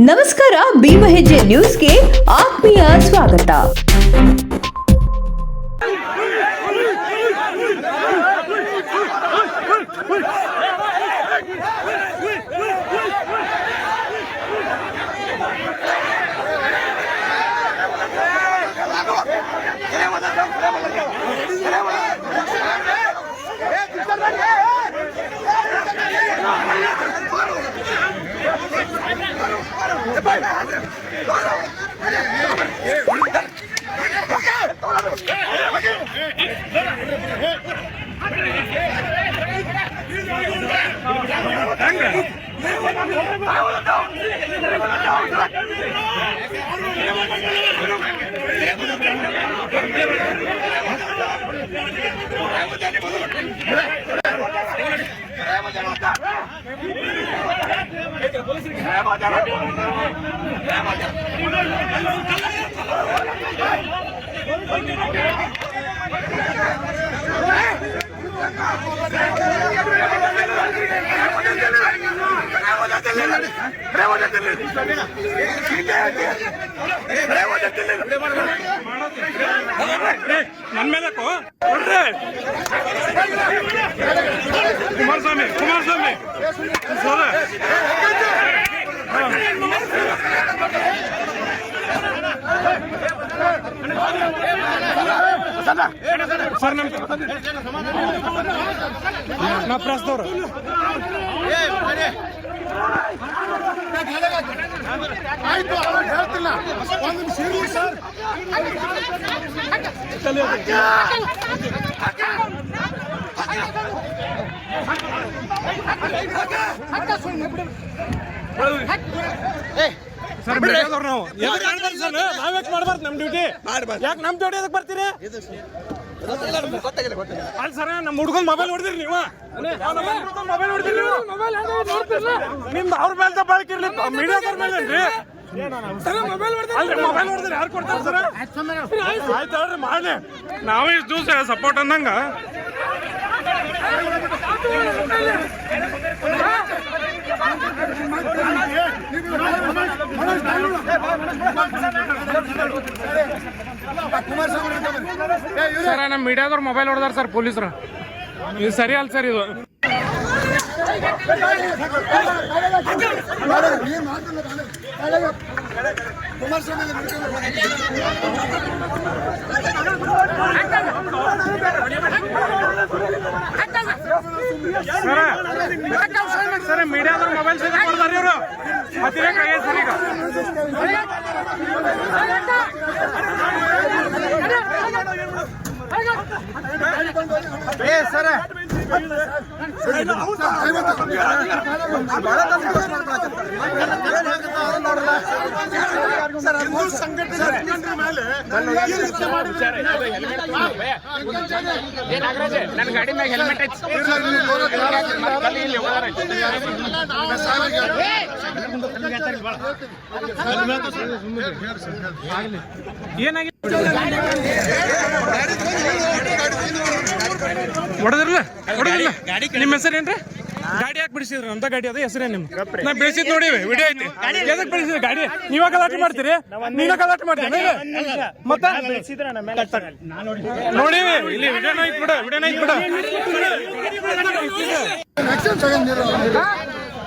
ನಮಸ್ಕಾರ ಭೀಮ ಹೆಜ್ಜೆ ನ್ಯೂಸ್ಗೆ ಆತ್ಮೀಯ ಸ್ವಾಗತ రామ జన రామ జన ನನ್ ಮೇಲೆ ನೋಡ್ರಿ ಕುಮಾರಸ್ವಾಮಿ ಕುಮಾರಸ್ವಾಮಿ ಸರ್ ಸರ್ ನಾ ಪ್ರೆಸ್ದವ್ರು ಆಯ್ತು ಅವ್ರು ಹೇಳ್ತಿಲ್ಲ ಒಂದು ನಿಮಿಷ ಇರ್ಲಿ ಸರ್ ಸರ್ ನಾವು. ಯಾಕೆ ಮಾಡ್ಬಾರ್ದು ಸರ್ ಮಾಡ್ಬಾರ್ದು? ನಮ್ ಡ್ಯೂಟಿ? ಯಾಕೆ ನಮ್ ಡ್ಯೂಟಿ ಅದಕ್ಕೆ ಬರ್ತೀರಿ? ಅಲ್ಲ ಸರ್ ನಮ್ಮ ಹುಡ್ಗನ್ ಮೊಬೈಲ್ ಹೊಡೆದಿರಿ ನೀವು. ಮೊಬೈಲ್ ಹೊಡೆದಿರಿ ನೀವು. ನಿಮ್ದು ಅವ್ರ ಮೇಲೆ ತಪ್ಪಾಕಿರ್ಲಿ ಮೀಡಿಯಾದವ್ರ ಮೇಲೆ ಏನ್ರಿ? ಅಲ್ರಿ ಮೊಬೈಲ್ ಹೊಡೆದ್ರೆ. ಯಾರು ಕೊಡ್ತಾರೆ ಸರ್? ಆಯ್ತು ಹೇಳ್ರಿ ಮಾಡಿ ನಾವೇ ಇಷ್ಟು ದಿವಸ ಸಪೋರ್ಟ್ ಅಂದಂಗ. ಸರ್ ನಮ್ಮ ಮೀಡಿಯಾದವ್ರು ಮೊಬೈಲ್ ಹೊಡೆದಾರ ಸರ್ ಪೊಲೀಸರು ಇದು ಸರಿ ಅಲ್ಲ ಸರ್ ಇದು. ಕುಮಾರಸ್ವಾಮಿ ಸರ್ ಸರ್ ಮೀಡಿಯಾದವ್ರು ಮೊಬೈಲ್ ಸಹಿತ ಕೊಡ್ತಾರ ಇವರು ಮತ್ತಿರಕ್ಕಾಗೈತೆ ಸರ್ ಈಗ ಹಿಂದೂ ಸಂಘಟನೆ ಮೇಲೆ ಈ ರೀತಿ ಮಾಡಿದ್ರೆ ನನ್ನ ಗಾಡಿ ಮ್ಯಾಗ ಹೆಲ್ಮೆಟ್ ಹೊಡೆದ್ರಲ್ಲ ಹೊಡೆದಿಲ್ಲ ನಿಮ್ಮ ಹೆಸರು ಏನ್ರಿ ಗಾಡಿ ಯಾಕೆ ಬಿಡಿಸಿದ್ರು? ಅಂತ ಗಾಡಿ ಅದ ಹೆಸರೇ ನಿಮ್ ನಾ ಬಿಡಿಸಿದ್ ನೋಡಿ ವಿಡಿಯೋ ಐತಿ. ಎದಕ್ ಬಿಡಿಸಿದ್ರು ಗಾಡಿ? ನೀವ ಗಲಾಟೆ ಮಾಡ್ತೀರಿ? ನೀನ ಗಲಾಟೆ ಮಾಡ್ತೀನಿ ಮತ್ತ? ನೋಡಿವಿ ಇಲ್ಲಿ ವಿಡಿಯೋನ ಐತ್ ಬಿಡ ವಿಡಿಯೋನ ಐತ್ ಬಿಡ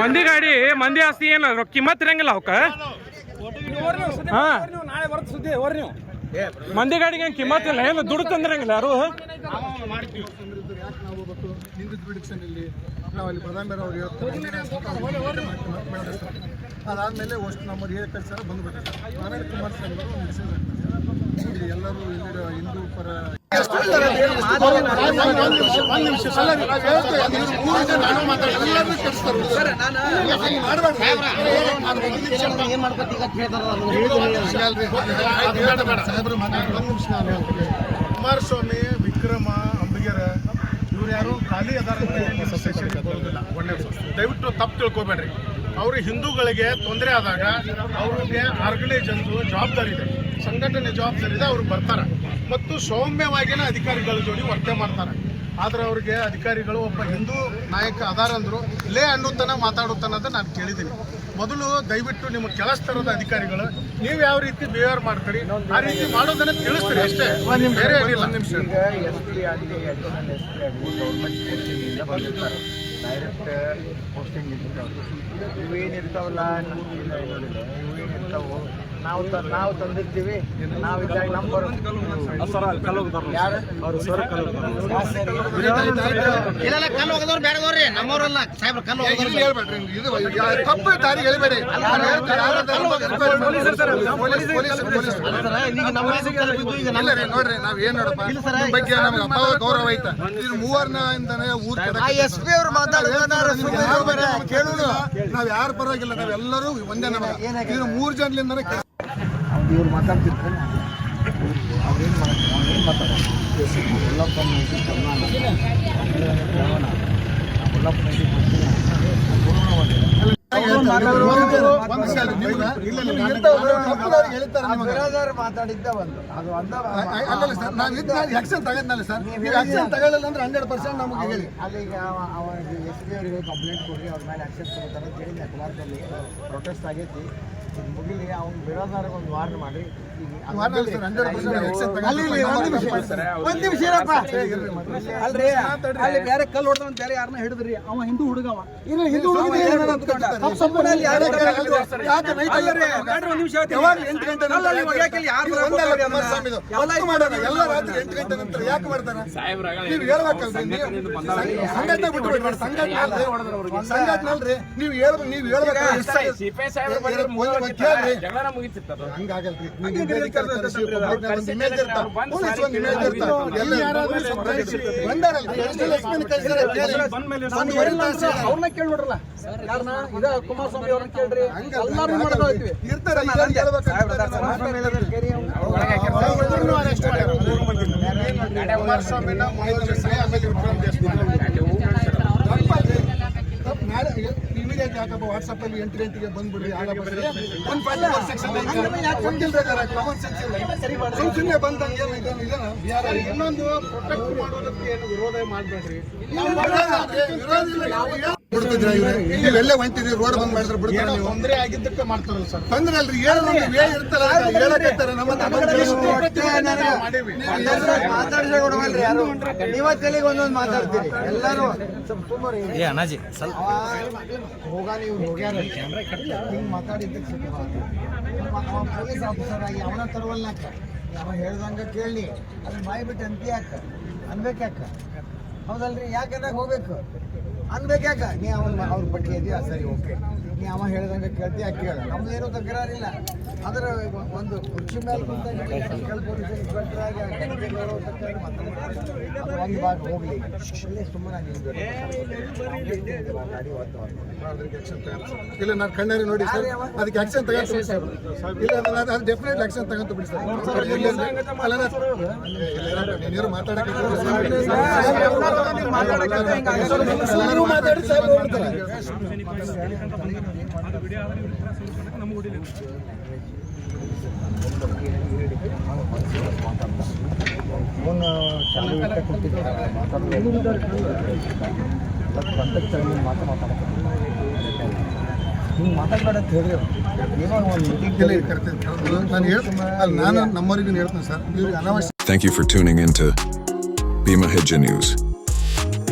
ಮಂದಿ ಗಾಡಿ, ಮಂದಿ ಆಸ್ತಿ ಏನ ರೊಕ್ಕ ಕಿಮ್ಮತ್ ಇರಂಗಿಲ್ಲ ಅವಕ್ಕ ಹಾ. ಮಂದಿ ಗಾಡಿಗೆ ಏನು ಕಿಮ್ಮತ್ ಇಲ್ಲ, ಏನು ದುಡ್ಡು ತಂದಿರಂಗಿಲ್ಲ ಯಾರು? ನಾವು ಅಲ್ಲಿ ಪ್ರಧಾನ ಅವ್ರು ಹೇಳ್ತಾರೆ ಅದಾದ್ಮೇಲೆ ಅಷ್ಟು ನಮ್ಮದು ಹೇಳಿ ಕಳ್ಸಾರ ಬಂದ್ಬಿಟ್ಟಿದ್ದಾರೆ ಆಮೇಲೆ ಕುಮಾರಸ್ವಾಮಿ ಅವರು ಮೆಸೇಜ್ ಹಾಕ್ತಾರೆ ಎಲ್ಲರೂ ಹಿಂದೂ ಪರ ಕುಮಾರಸ್ವಾಮಿ ವಿಕ್ರಮ ಅಂಬಿಗರ ಇವ್ರು ಯಾರು? ಖಾಲಿ ಅದಾರ ದಯವಿಟ್ಟು ತಪ್ಪು ತಿಳ್ಕೊಬೇಡ್ರಿ. ಅವರು ಹಿಂದೂಗಳಿಗೆ ತೊಂದರೆ ಆದಾಗ ಅವ್ರಿಗೆ ಆರ್ಗನೈಜನ್ಸು ಜವಾಬ್ದಾರಿ ಇದೆ. ಸಂಘಟನೆ ಜವಾಬ್ದಾರಿ ಇದೆ, ಅವ್ರು ಬರ್ತಾರೆ. ಮತ್ತು ಸೌಮ್ಯವಾಗಿನ ಅಧಿಕಾರಿಗಳ ಜೋಡಿ ವರ್ತನೆ ಮಾಡ್ತಾರೆ. ಆದ್ರೆ ಅವ್ರಿಗೆ ಅಧಿಕಾರಿಗಳು ಒಬ್ಬ ಹಿಂದೂ ನಾಯಕ ಅದಾರಂದರು ಲೇ ಅನ್ನುತನ ಮಾತಾಡುತ್ತಾನೆ ಅಂತ ನಾನು ಕೇಳಿದ್ದೀನಿ ಮೊದಲು ದಯವಿಟ್ಟು ನಿಮ್ಮ ಕೆಲಸದ ಅಧಿಕಾರಿಗಳು, ನೀವು ಯಾವ ರೀತಿ ಬಿಹೇವಿಯರ್ ಮಾಡ್ತೀರಿ, ಆ ರೀತಿ ಮಾಡೋದನ್ನ ತಿಳಿಸ್ತೀರಿ ಅಷ್ಟೇ. ಬೇರೆ ನಿಮಿಷ. ಈಗ ಎಸ್ ಪಿ ಆಗಲಿ ಅಡಿಷನಲ್ ಎಸ್ ಪಿ ಆಗಲಿ ಗೌರ್ಮೆಂಟ್ ಪೋಸ್ಟಿಂಗಿಂದ ಬಂದಿರ್ತಾರೆ ಡೈರೆಕ್ಟ್ ಪೋಸ್ಟಿಂಗ್ ಇರ್ತಾವೆ ಇವೇನಿರ್ತಾವಲ್ಲ ಇಲ್ಲ ಏನಿಲ್ಲ ಇವೇನಿರ್ತಾವೆ ನಾವು ನಾವು ತಂದಿರ್ತೀವಿ. ನಾವು ಇದ್ದಾಗ ನಂಬರ್ ಇಲ್ಲ ಕಲ್ಲು ಹೋಗದವ್ರು ಬೇಡದವ್ರಿ ನಮ್ಮವ್ರಲ್ಲ. ಸಾಹೇಬ್ರ ಕಲ್ಲು ಹೇಳ್ಬೇಡ್ರಿ ಇದು ತಪ್ಪು ದಾರಿ ನೋಡ್ರಿ ನಾವ್ ಏನ್ ನೋಡಪ್ಪ? ಬಗ್ಗೆ ನಮ್ಗೆ ಅಪ್ಪ ಗೌರವ ಐತ. ಇದು ಮೂವರ್ನ ಇಂದಾನೆ ಊರ್ ಎಸ್ ಪಿ ಅವ್ರು ಮಾತಾಡೋದು ಕೇಳುದು ನಾವ್ ಯಾರ ಪರವಾಗಿಲ್ಲ ನಾವೆಲ್ಲರೂ ಒಂದೇ ನಮಗ. ಇದು ಮೂರ್ ಜನಲಿಂದಾನೆ ಇವ್ರು ಮಾತಾಡ್ತಿರ್ತಾರೆ ಅವ್ರೇನು ಮಾಡ್ತಾರೆ ಅವ್ರೇನು ಮಾತಾಡೋದು? ಎಲ್ಲಪ್ಪ. ಮಾತಾಡಿದ್ದ ಒಂದು. ಅದು ಅಂದ ಅ- ಅ- ಅಲ್ಲಲ್ಲ ಸರ್ ನಾನು ಇದ್ ಆಕ್ಷನ್ ತಗೊಂಡ್ನಲ್ಲ ಸರ್. ನೀವು ಆಕ್ಷನ್ ತಗೊಳ್ಳಿಲ್ಲ ಅಂದ್ರೆ ಹಂಡ್ರೆಡ್ ಪರ್ಸೆಂಟ್ ನಮಗೆ ಹೇಳಿ. ಅಲ್ಲಿ ಅವರಿಗೆ ಎಸ್ ಪಿ ಅವರಿಗೆ ಕಂಪ್ಲೇಂಟ್ ಕೊಡಿ ಅವ್ರ ಮೇಲೆ ಆಕ್ಷನ್ ತಗೋತಾರೆ ಅಂತ ಹೇಳಿ ಕುಮಾರದಲ್ಲಿ ಪ್ರೊಟೆಸ್ಟ್ ಆಗೈತಿ. ಮುಗಿಲಿ ಅವ್ನ ಬಿರೋದಾರಿಗೆ ಒಂದು ವಾರ್ನ್ ಮಾಡಿ ಒಂದ್ ನಿಮಿಷ ಇರಪ್ಪ ಅಲ್ರಿ ಅಲ್ಲಿ ಬೇರೆ ಕಲ್ಲು ಹೊಡೆದ ಬೇರೆ ಯಾರನ್ನ ಹಿಡಿದ್ರಿ ಅವ ಹಿಂದೂ ಹುಡುಗವ ಇಲ್ಲ ಹಿಂದೂ ಸಂಘಟನೆ ನೀವು ಹೇಳ್ ನೀವು ಹೇಳ್ಬೇಕು ಅವ್ರನ್ನ ಕೇಳಿ ನೋಡ್ರಲ್ಲ ಯಾರನ್ನ ಇದ ಕುಮಾರಸ್ವಾಮಿ ಅವ್ರನ್ನ ಕೇಳ್ರಿ ಎಲ್ಲಾರು ಮಾಡ್ಕೊಳ್ತೀವಿ ಇರ್ತಾರೆ. ಕುಮಾರಸ್ವಾಮಿನ ಆಮೇಲೆ ಯಾಕಪ್ಪ ವಾಟ್ಸಪ್ ಅಲ್ಲಿ ಎಂಟು ಗಂಟೆಗೆ ಬರ್ರಿ ಒಂದು ಸೆಕ್ಷನ್ ಕಾಮನ್ ಸೆನ್ಸ್ ಇಲ್ಲ. ಸುಮ್ಮನೆ ಬಂದಂಗೆ ಇನ್ನೊಂದು ಪ್ರೊಟೆಕ್ಟ್ ಮಾಡೋದಕ್ಕೆ ಏನು ವಿರೋಧ ಮಾಡಬೇಡ್ರಿ. ನೀವೆಲ್ಲೇ ಹೊಂಟಿದ್ರಿ ರೋಡ್ ಬಂದ್ ಮಾಡಿದ್ರೆ ಬಿಡ್ತಾರೆ ತೊಂದರೆ ಆಗಿದ್ದಕ್ಕೆ ಮಾಡ್ತಾರಲ್ಲ ಸರ್. ತೊಂದರೆ ಅಲ್ರಿ ಹೇಳೋದು ನೀವು ಏನ್ ಇರ್ತಲ್ಲ ಹೇಳಕತ್ತಾರೆ ನಮ್ಮ ಮಾಡೀವಿ. ಮಾತಾಡಿದ್ರೆ ಕೊಡವಲ್ರಿ ಯಾರು? ನೀವ ತಲೆಗೆ ಒಂದೊಂದು ಮಾತಾಡ್ತೀರಿ. ಎಲ್ಲಾರು ಏ ಅಣ್ಣಾಜಿ ಸ್ವಲ್ಪ ಹೋಗ ನೀವು ಹೋಗ್ಯಾರ ಹಿಂಗ್ ಮಾತಾಡಿದ್ದಕ್ಕೆ ಸಿಟ್ಟು ಬರುತ್ತೆ. ಅವ ಪೊಲೀಸ್ ಆಫೀಸರ್ ಆಗಿ ಅವನ ತರವಲ್ನಾಕ ಅವ ಹೇಳ್ದಂಗ ಕೇಳಿ. ಅದನ್ನ ಬಾಯ್ಬಿಟ್ಟು ಅಂತಿ ಯಾಕ ಅನ್ಬೇಕು ಯಾಕ? ಹೌದಲ್ರಿ ಯಾಕಂದಾಗ ಹೋಗ್ಬೇಕು? ಅನ್ಬೇಕು ಯಾಕ ನೀ ಅವನ್ ಅವ್ರ ಪಟ್ಟಿ ಇದೆಯಾ ಸರಿ ಓಕೆ ನೀ ಅವ ಹೇಳ್ದಂಗ ಕೇಳ್ತಿ ಯಾಕೆ ಕೇಳ ನಮ್ದೇನು ತಕರಾರಿಲ್ಲ ಆದ್ರೆ ಒಂದು ಕುರ್ಚಿ ಮೇಲೆ ಒಂದು ಭಾಗ ಹೋಗ್ಲಿ ಇಲ್ಲೇ ಸುಮ್ಮನೆ ಇಲ್ಲ ನಾನು ಕಣ್ಣಾರಿ ನೋಡಿ ಸರ್ ಅದಕ್ಕೆ ಆಕ್ಷನ್ ತಗೊಂತ ಇಲ್ಲ ಅದು- ಡೆಫಿನೆಟ್ ಆಕ್ಷನ್ ತಗೊಂಡು ಬಿಡಿ ಸರ್ ಇಲ್ಲ, ಇಲ್ಲ, ಮಾತಾಡಿ ಸರ್ ಇಲ್ಲ, ಇಲ್ಲ, ನೀನು ಮಾತಾಡಕ್ಕೆ ಎಲ್ಲರೂ ಮಾತಾಡಿ ಸಾಹೇಬ್ ಹೋಗ್ಬಿಡ್ತಾರೆ. ಫೋನ್ ಚಾಲು ಇಟ್ಟ ಕೊಟ್ಟಿದ್ದಾರೆ ಮಾತಾಡೋದು ಕಾಂಟ್ಯಾಕ್ಟ್ ನೀವು ಮಾತು ಮಾತಾಡೋದು ಹಿಂಗೆ ಮಾತಾಡ್ಬೇಡ ಅಂತ ಹೇಳಿರಿ ಏನೋ ಒಂದು ಮೀಟಿಂಗ್ ಇಲ್ಲ, ಇಲ್ಲ, ಕರ್ತೀನಿ. ನಾನು ಹೇಳ್ತೀನಿ ಅಲ್ಲ ನಾನು ನಮ್ಮವರಿಗೂ ಹೇಳ್ತೀನಿ ಸರ್ ಇವ್ರಿಗೆ ಅನಾವಶ್ಯಕ Thank you for tuning in to Bima Hidja News.